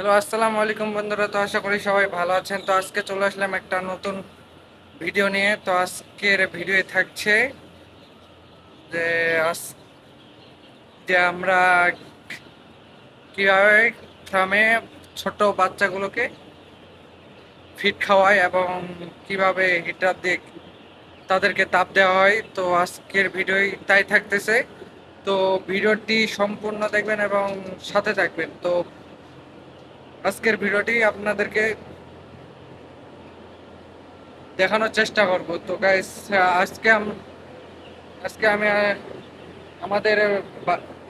Hello আসসালামু আলাইকুম বন্ধুরা। তো আশা করি সবাই ভালো আছেন। তো আজকে চলে আসলাম একটা নতুন ভিডিও নিয়ে। তো আজকের ভিডিও থাকছে যে, আজ যে আমরা কীভাবে ফার্মে ছোট বাচ্চাগুলোকে ফিট খাওয়াই এবং কীভাবে হিটার দিয়ে তাদেরকে তাপ দেওয়া হয়, তো আজকের ভিডিওই তাই থাকতেছে। তো ভিডিওটি সম্পূর্ণ দেখবেন এবং সাথে থাকবেন। তো আজকের ভিডিওটি আপনাদেরকে দেখানোর চেষ্টা করব। তো গাইস আজকে আজকে আমি আমাদের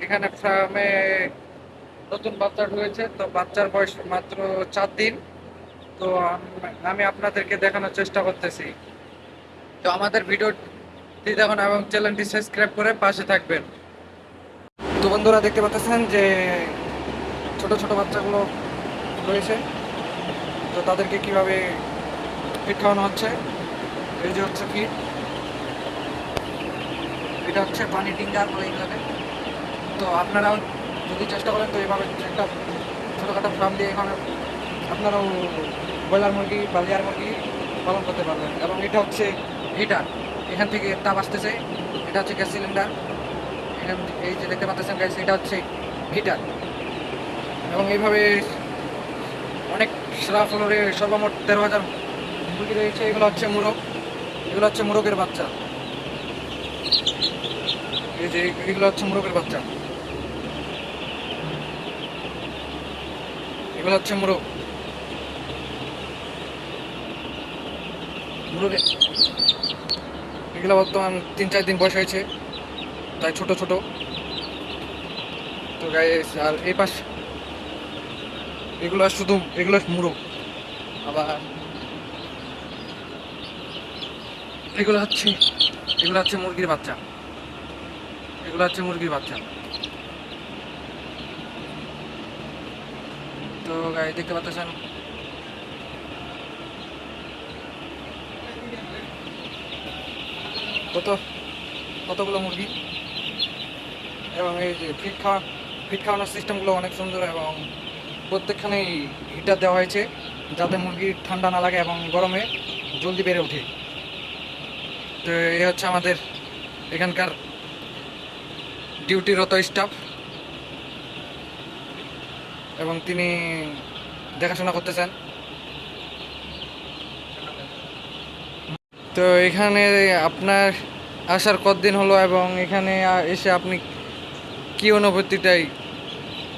এখানে ফার্মে নতুন বাচ্চা ঢুকেছে। তো বাচ্চার বয়স মাত্র চার দিন। তো আমি আপনাদেরকে দেখানোর চেষ্টা করতেছি। তো আমাদের ভিডিওটি দেখুন এবং চ্যানেলটি সাবস্ক্রাইব করে পাশে থাকবেন। তো বন্ধুরা দেখতে পাচ্ছেন যে ছোট ছোট বাচ্চাগুলো রয়েছে। তো তাদেরকে কীভাবে ফিট খাওয়ানো হচ্ছে? এই যে হচ্ছে ফিট এটা হচ্ছে পানি টিঙ্গার বলে এগুলোকে। তো আপনারাও যদি চেষ্টা করেন, তো এইভাবে একটা ছোটোখাটো ফার্ম দিয়ে এখানে আপনারাও ব্রয়লার মুরগি বা লেয়ার মুরগি পালন করতে পারবেন। এবং এটা হচ্ছে হিটার এখান থেকে তাপ আসতেছে। এটা হচ্ছে গ্যাস সিলিন্ডার। এখান এই যে দেখতে পাচ্ছেন গ্যাস এটা হচ্ছে হিটার এবং এইভাবে অনেক সেরা সর্বমোট তেরো হাজার মুরগি রয়েছে এগুলো হচ্ছে মুরগ। এগুলো হচ্ছে মুরগের বাচ্চা। এই যে এগুলো হচ্ছে মুরগের বাচ্চা। এগুলো হচ্ছে মুরগ। মুরগে এগুলো বর্তমান তিন চার দিন বয়স হয়েছে, তাই ছোট ছোট। তো গাইস আর এই পাশ এগুলো শুধু, এগুলো মুরগ। আবার এগুলো হচ্ছে এগুলো হচ্ছে মুরগির বাচ্চা। এগুলো হচ্ছে মুরগির বাচ্চা। তো গাই দেখতে পাচ্ছেন? কত, কতগুলো মুরগি? এবং এই যে ফিট খাওয়া ফিট খাওয়ানোর সিস্টেমগুলো অনেক সুন্দর এবং প্রত্যেকখানেই হিটার দেওয়া হয়েছে যাতে মুরগির ঠান্ডা না লাগে এবং গরমে জলদি বেড়ে ওঠে। তো এ হচ্ছে আমাদের এখানকার ডিউটিরত স্টাফ এবং তিনি দেখাশোনা করতেছেন। তো এখানে আপনার আসার কতদিন হলো এবং এখানে এসে আপনি কি অনুভূতিটাই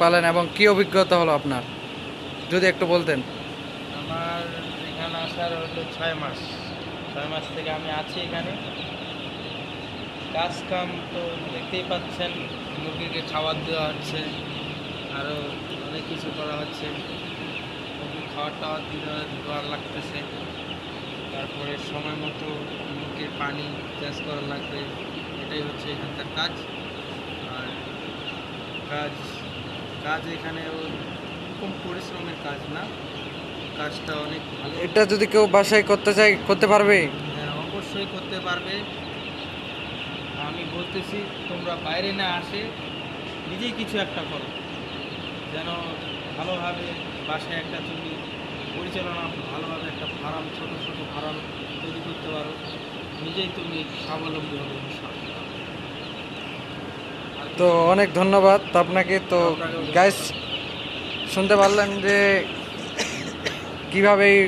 পালেন এবং কি অভিজ্ঞতা হলো আপনার? যদি একটু বলতেন। আমার এখানে আসার হলো ছয় মাস। ছয় মাস থেকে আমি আছি এখানে। কাজ কাম তো দেখতেই পাচ্ছেন, মুরগিকে খাবার দেওয়া হচ্ছে আরও অনেক কিছু করা হচ্ছে। খাবার টাওয়ার দিতে দেওয়ার লাগতেছে। তারপরে সময় মতো মুরগির পানি চাষ করা লাগবে। এটাই হচ্ছে এখানকার কাজ। আর কাজ কাজ এখানে ওরকম পরিশ্রমের কাজ না? কাজটা অনেক ভালো। এটা যদি কেউ বাসায় করতে চায় করতে পারবে? হ্যাঁ অবশ্যই করতে পারবে। আমি বলতেছি তোমরা বাইরে না আসে নিজেই কিছু একটা করো। যেন ভালোভাবে বাসায় একটা তুমি পরিচালনা ভালোভাবে একটা ফার্ম ছোটো ছোটো ফার্ম তৈরি করতে পারো। নিজেই তুমি স্বাবলম্বী হবে। তো অনেক ধন্যবাদ আপনাকে। তো গাইস শুনতে পারলেন যে কীভাবে এই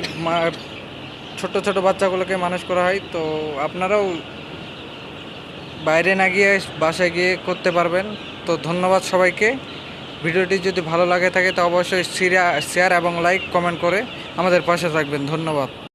ছোট ছোট বাচ্চাগুলোকে মানুষ করা হয়। তো আপনারাও বাইরে না গিয়ে বাসায় গিয়ে করতে পারবেন। তো ধন্যবাদ সবাইকে। ভিডিওটি যদি ভালো লাগে থাকে, তো অবশ্যই শেয়ার এবং লাইক কমেন্ট করে আমাদের পাশে থাকবেন। ধন্যবাদ।